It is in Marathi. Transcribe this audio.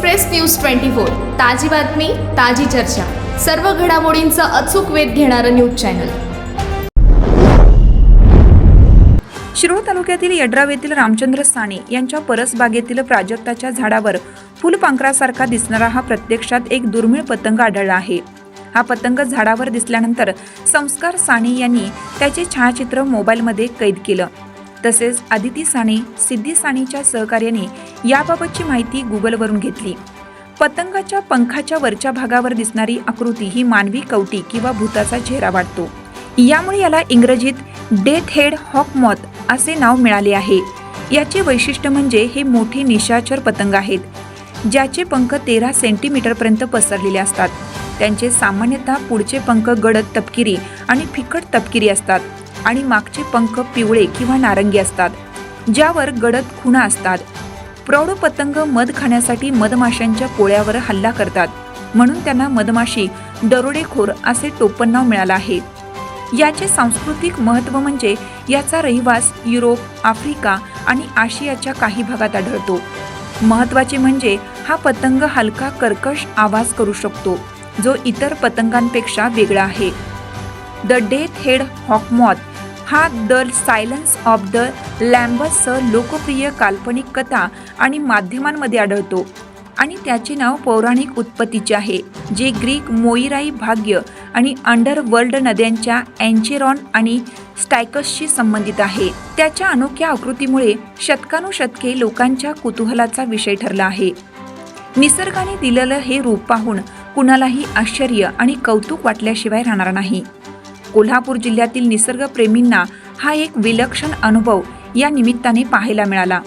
एक्सप्रेस न्यूज ट्वेंटी फोर ताजी बातमी ताजी चर्चा. सर्व घडामोडींचा अचूक वेध घेणारं न्यूज चॅनल. शिरोळ तालुक्यातील यड्राव येथील रामचंद्र साने यांच्या परसबागेतील प्राजक्ताच्या झाडावर फुलपांखरासारखा दिसणारा हा प्रत्यक्षात एक दुर्मिळ पतंग आढळला आहे. हा पतंग झाडावर दिसल्यानंतर संस्कार साने यांनी त्याचे छायाचित्र मोबाईलमध्ये कैद केलं. तसेच आदिती साने सिद्धी सानेच्या सहकार्याने याबाबतची माहिती गुगलवरून घेतली. पतंगाच्या पंखाच्या वरच्या भागावर दिसणारी आकृती ही मानवी कवटी किंवा भूताचा चेहरा वाटतो. यामुळे याला इंग्रजीत डेथ हेड हॉक मॉथ असे नाव मिळाले आहे. याचे वैशिष्ट्य म्हणजे हे मोठे निशाचर पतंग आहेत ज्याचे पंख तेरा सेंटीमीटरपर्यंत पसरलेले असतात. त्यांचे सामान्यतः पुढचे पंख गडद तपकिरी आणि फिकट तपकिरी असतात. आणि मागचे पंख पिवळे किंवा नारंगी असतात ज्यावर गडद खुणा असतात. प्रौढ पतंग मध खाण्यासाठी मधमाशांच्या पोळ्यावर हल्ला करतात म्हणून त्यांना मधमाशी दरोडेखोर असे टोपणनाव मिळालं आहे. याचे सांस्कृतिक महत्त्व म्हणजे याचा रहिवास युरोप आफ्रिका आणि आशियाच्या काही भागात आढळतो. महत्त्वाचे म्हणजे हा पतंग हलका कर्कश आवाज करू शकतो जो इतर पतंगांपेक्षा वेगळा आहे. द डेथ हेड हॉकमॉथ हा द सायलन्स ऑफ द लॅम्बससह लोकप्रिय काल्पनिक कथा आणि माध्यमांमध्ये आढळतो. आणि त्याचे नाव पौराणिक उत्पत्तीचे आहे जे ग्रीक मोईराई भाग्य आणि अंडरवर्ल्ड नद्यांच्या अँचेरॉन आणि स्टायकसशी संबंधित आहे. त्याच्या अनोख्या आकृतीमुळे शतकानुशतके लोकांच्या कुतूहलाचा विषय ठरला आहे. निसर्गाने दिलेलं हे रूप पाहून कुणालाही आश्चर्य आणि कौतुक वाटल्याशिवाय राहणार नाही. कोल्हापूर जिल्ह्यातील निसर्गप्रेमींना हा एक विलक्षण अनुभव या निमित्ताने पाहायला मिळाला.